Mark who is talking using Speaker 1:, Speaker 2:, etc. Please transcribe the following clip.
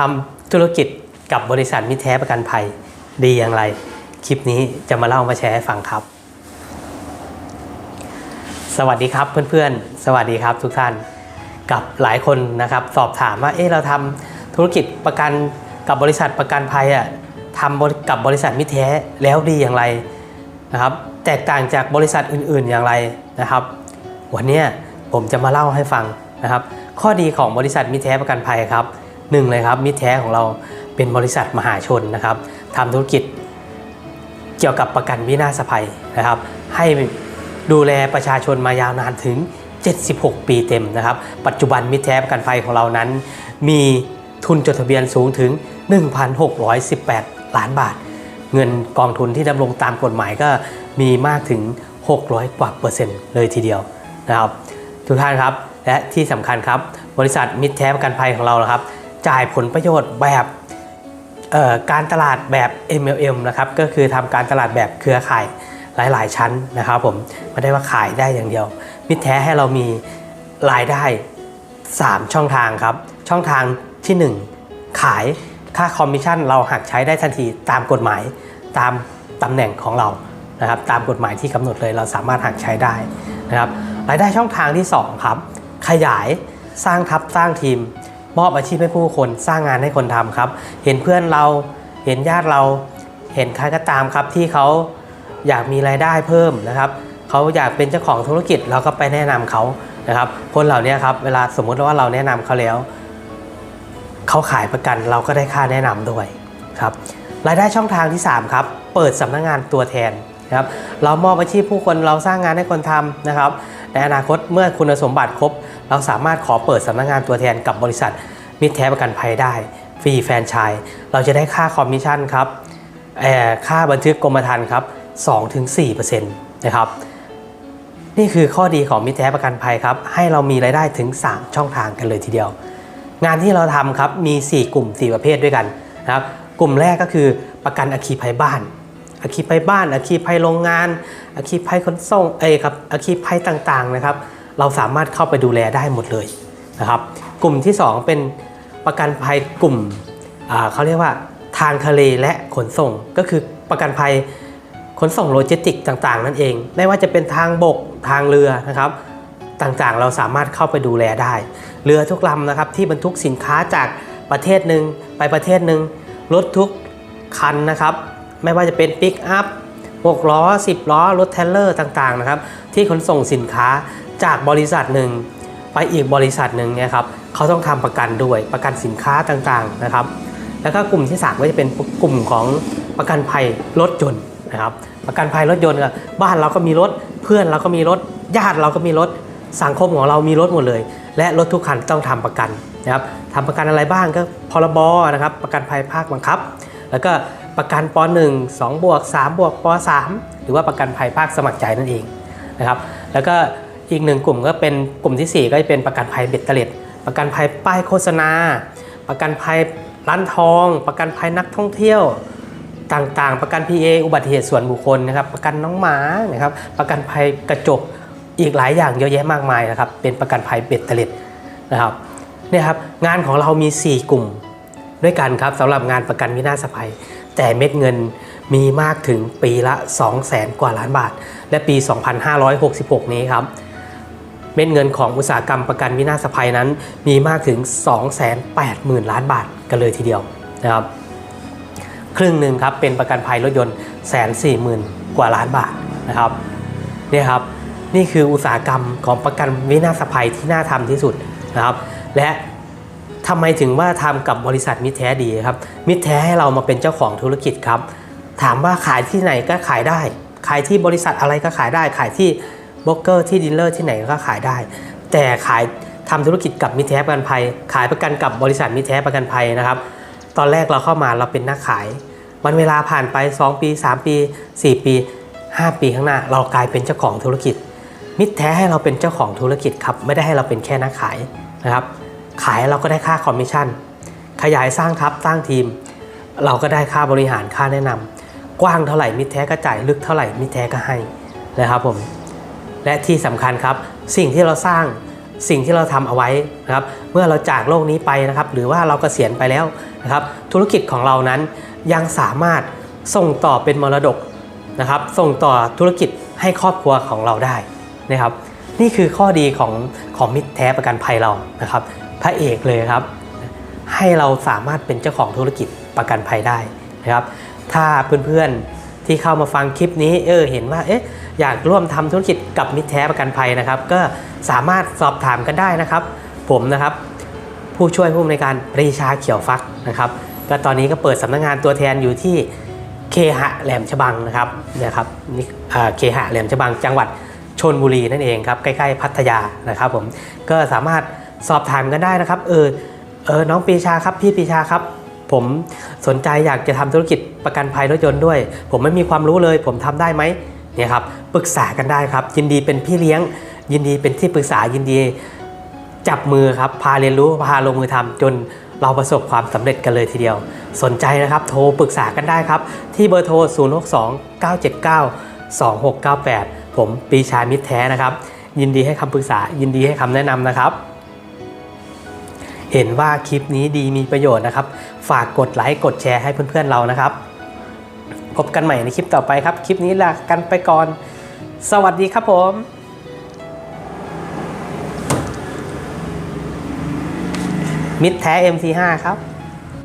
Speaker 1: ทำธุรกิจกับบริษัทมิแท้ประกันภัยดีอย่างไร คลิปนี้จะมาเล่ามาแชร์ให้ฟังครับ สวัสดีครับเพื่อนๆ สวัสดีครับทุกท่านกับหลายคนนะครับ สอบถามว่าเอ๊ะเราทำธุรกิจประกันกับบริษัทประกันภัยอะทำกับบริษัทมิแท้แล้วดีอย่างไรนะครับ แตกต่างจากบริษัทอื่นๆอย่างไรนะครับ วันนี้ผมจะมาเล่าให้ฟังนะครับ ข้อดีของบริษัทมิแท้ประกันภัยครับ หนึ่งเลยครับมิตรแท้ของเราเป็นบริษัทมหาชนนะครับทำธุรกิจเกี่ยวกับประกันวินาศภัยนะครับ ให้ดูแลประชาชนมายาวนานถึง 76 ปีเต็มนะครับ ปัจจุบันมิตรแท้ประกันภัยของเรานั้น มีทุนจดทะเบียนสูงถึง 1,618 ล้านบาท เงินกองทุนที่ดำรงตามกฎหมายก็มีมากถึง 600 กว่าเปอร์เซ็นต์เลยทีเดียวนะครับ ทุกท่านครับและที่สำคัญครับ บริษัทมิตรแท้ประกันภัยของเราครับ จ่ายผลประโยชน์แบบการตลาดแบบ MLM นะครับก็คือทำการตลาดแบบเครือข่ายหลาย ๆ ชั้นนะครับผมไม่ได้ว่าขายได้อย่างเดียว มิตรแท้ให้เรามีรายได้ 3 ช่องทางครับ ช่องทางที่ 1 ขายค่าคอมมิชชั่นเราหักใช้ได้ทันทีตามกฎหมายตามตำแหน่งของเรานะครับ ตามกฎหมายที่กำหนดเลยเราสามารถหักใช้ได้นะครับรายได้ช่องทางที่ 2 ครับ ขยายสร้างทัพสร้างทีม มอบอาชีพให้ผู้คนสร้างงานให้คนทำครับ เห็นเพื่อนเราเห็นญาติเราเห็นใครก็ตามครับที่เขาอยากมีรายได้เพิ่มนะครับเขาอยากเป็นเจ้าของธุรกิจเราก็ไปแนะนำเขานะครับ คนเหล่านี้ครับเวลาสมมุติว่าเราแนะนำเขาแล้วเขาขายประกันเราก็ได้ค่าแนะนำด้วยครับรายได้ช่องทางที่ 3 ครับ เปิดสำนักงงานตัวแทนนะครับเรามอบอาชีพผู้คนเราสร้างงานให้คนทำนะครับ ในอนาคตเมื่อคุณสมบัติครบ เราสามารถขอเปิดสำนักงานตัวแทนกับบริษัท มิตรแท้ประกันภัยได้ ฟรีแฟรนไชส์เราจะได้ค่าคอมมิชชั่นครับค่าบันทึกกรมธรรม์ครับ2-4%นะครับนี่คือข้อดีของมิตรแท้ประกันภัยครับ ให้เรามีรายได้ถึง 3 ช่องทางกันเลยทีเดียว งานที่เราทำครับมี 4 กลุ่ม 4 ประเภทด้วยกันนะครับกลุ่มแรกก็คือประกันอัคคีภัยบ้านอัคคีภัยบ้านอัคคีภัยโรงงานอัคคีภัยขนส่งเอยครับอัคคีภัยต่างๆนะครับ เราสามารถเข้าไปดูแลได้หมดเลยนะครับกลุ่มที่ 2 เป็นประกันภัยกลุ่มเขาเรียกว่าทางทะเลและขนส่งก็คือประกันภัยขนส่งโลจิสติกต่างๆ นั่นเอง ไม่ว่าจะเป็นทางบกทางเรือนะครับต่างๆ เราสามารถเข้าไปดูแลได้ เรือทุกลำนะครับที่บรรทุกสินค้าจากประเทศหนึ่งไปประเทศหนึ่งรถทุกคันนะครับ ไม่ว่าจะเป็นปิกอัพ6ล้อ 10 ล้อรถเทลเลอร์ต่างๆนะครับที่ขนส่งสินค้า จากบริษัทหนึ่งไปอีกบริษัทหนึ่งเนี่ยครับเขาต้องทำประกันด้วยประกันสินค้าต่างๆนะครับ แล้วก็กลุ่มที่3ก็จะเป็นกลุ่มของประกันภัยรถยนต์นะครับ ประกันภัยรถยนต์ก็บ้านเราก็มีรถเพื่อนเราก็มีรถญาติเราก็มีรถสังคมของเรามีรถหมดเลย และรถทุกคันต้องทำประกันนะครับทำประกันอะไรบ้างก็พรบนะครับ ประกันภัยภาคบังคับ แล้วก็ประกันป .1 2บวก3บวกป .3 หรือว่าประกันภัยภาคสมัครใจนั่นเองนะครับ แล้วก็ อีกหนึ่งกลุ่มก็เป็นกลุ่มทีสี่ 4 ก็จะเป็นประกันภัยเบ็ดเตล็ด ประกันภัยป้ายโฆษณา ประกันภัยร้านทอง ประกันภัยนักท่องเที่ยวต่างๆ ประกัน PA อุบัติเหตุส่วนบุคคลนะครับ ประกันน้องหมานะครับ ประกันภัยกระจกอีกหลายอย่างเยอะแยะมากมายนะครับ เป็นประกันภัยเบ็ดเตล็ดนะครับเนี่ยครับงานของเรามี 4 กลุ่มด้วยกันครับสำหรับงานประกันวินาศภัย แต่เม็ดเงินมีมากถึงปีละ 2 0 0แสนกว่าล้านบาท และปี 2566 นี้ครับ ม็ดเงินของอุตสาหกรรมประกันวินาศภัยนั้น มีมากถึง 280,000 ล้านบาทกันเลยทีเดียวนะครับครึ่งหนึ่งครับเป็นประกันภัยรถยนต์แสนสี่หมื่นกว่าล้านบาทนะครับนี่ครับนี่คืออุตสาหกรรมของประกันวินาศภัยที่น่าทำที่สุดนะครับ และทำไมถึงว่าทำกับบริษัทมิตรแท้ดีครับ มิตรแท้ให้เรามาเป็นเจ้าของธุรกิจครับ ถามว่าขายที่ไหนก็ขายได้ ขายที่บริษัทอะไรก็ขายได้ ขายที่ บล็อกเกอร์ที่ดีลเลอร์ที่ไหนก็ขายได้ แต่ขายทำธุรกิจกับมิตรแท้ประกันภัย ขายประกันกับบริษัทมิตรแท้ประกันภัยนะครับ ตอนแรกเราเข้ามาเราเป็นนักขาย วันเวลาผ่านไป 2 ปี 3 ปี 4 ปี 5 ปีข้างหน้า เรากลายเป็นเจ้าของธุรกิจ มิตรแท้ให้เราเป็นเจ้าของธุรกิจครับไม่ได้ให้เราเป็นแค่นักขายนะครับ ขายเราก็ได้ค่าคอมมิชชั่น ขยายสร้างทัพสร้างทีม เราก็ได้ค่าบริหารค่าแนะนำกว้างเท่าไหร่มิตรแท้ก็จ่ายลึกเท่าไหร่มิตรแท้ก็ให้นะครับผม และที่สำคัญครับ สิ่งที่เราสร้างสิ่งที่เราทำเอาไว้นะครับ เมื่อเราจากโลกนี้ไปนะครับ หรือว่าเรากเกษียณไปแล้วนะครับ ธุรกิจของเรานั้นยังสามารถส่งต่อเป็นมรดกนะครับ ส่งต่อธุรกิจให้ครอบครัวของเราได้นะครับ นี่คือข้อดีของของมิตรแท้ประกันภัยเรานะครับ พระเอกเลยครับ ให้เราสามารถเป็นเจ้าของธุรกิจประกันภัยได้นะครับ ถ้าเพื่อนๆ ที่เข้ามาฟังคลิปนี้เออเห็นว่าเอ๊ะอยากร่วมทำธุรกิจกับมิตรแท้ประกันภัยนะครับ ก็สามารถสอบถามกันได้นะครับ ผมนะครับ ผู้ช่วยผู้อำนวยการปรีชาเขียวฟักนะครับก็ตอนนี้ก็เปิดสำนักงานตัวแทนอยู่ที่เคหะแหลมฉบังนะครับนี่ยครับนี่อ่าเคหะแหลมฉบังจังหวัดชนบุรีนั่นเองครับใกล้ๆพัทยานะครับผมก็สามารถสอบถามกันได้นะครับ เออเออน้องปีชาครับพี่ปีชาครับ ผมสนใจอยากจะทำธุรกิจประกันภัยรถยนต์ด้วย ผมไม่มีความรู้เลย ผมทำได้ไหมเนี่ยครับปรึกษากันได้ครับ ยินดีเป็นพี่เลี้ยง ยินดีเป็นที่ปรึกษายินดีจับมือครับ พาเรียนรู้พาลงมือทำจนเราประสบความสำเร็จกันเลยทีเดียว สนใจนะครับ โทรปรึกษากันได้ครับ ที่เบอร์โทร 062 979 2698 ผมปีชามิตรแท้นะครับ ยินดีให้คำปรึกษายินดีให้คำแนะนำนะครับ เห็นว่าคลิปนี้ดีมีประโยชน์นะครับ ฝากกดไลค์กดแชร์ให้เพื่อนๆเรานะครับ พบกันใหม่ในคลิปต่อไปครับ คลิปนี้ลากันไปก่อน สวัสดีครับผมมิดแท้ MC5 ครับ